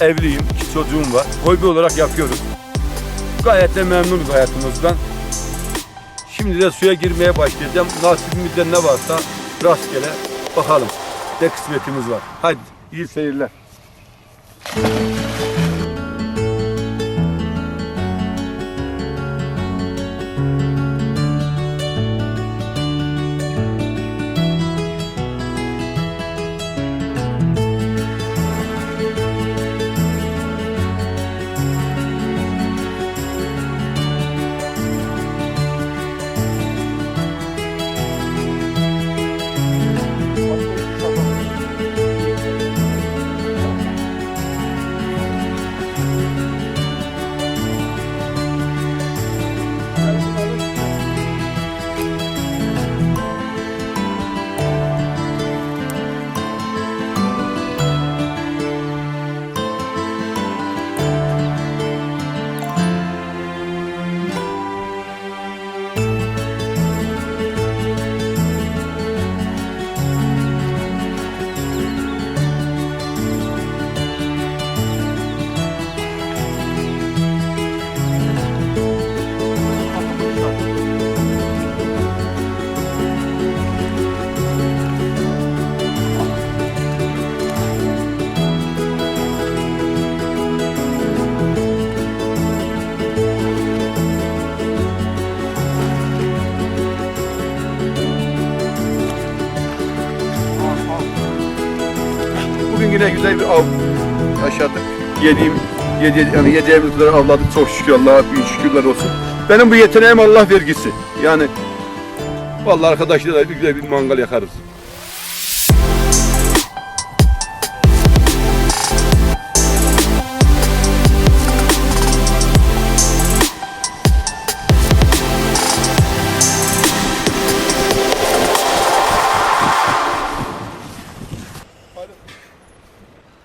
Evliyim, iki çocuğum var. Hobi olarak yapıyoruz. Gayet de memnunuz hayatımızdan. Şimdi de suya girmeye başlayacağım. Nasibimizde ne varsa rastgele bakalım. Ne kısmetimiz var. Hadi iyi seyirler. Bugün yine güzel bir av yaşadık. Yediğim, yedi, yani yediğimiz kadar avladık çok şükür Allah'a bin şükürler olsun. Benim bu yeteneğim Allah vergisi. Yani vallahi arkadaşlarla güzel bir mangal yakarız.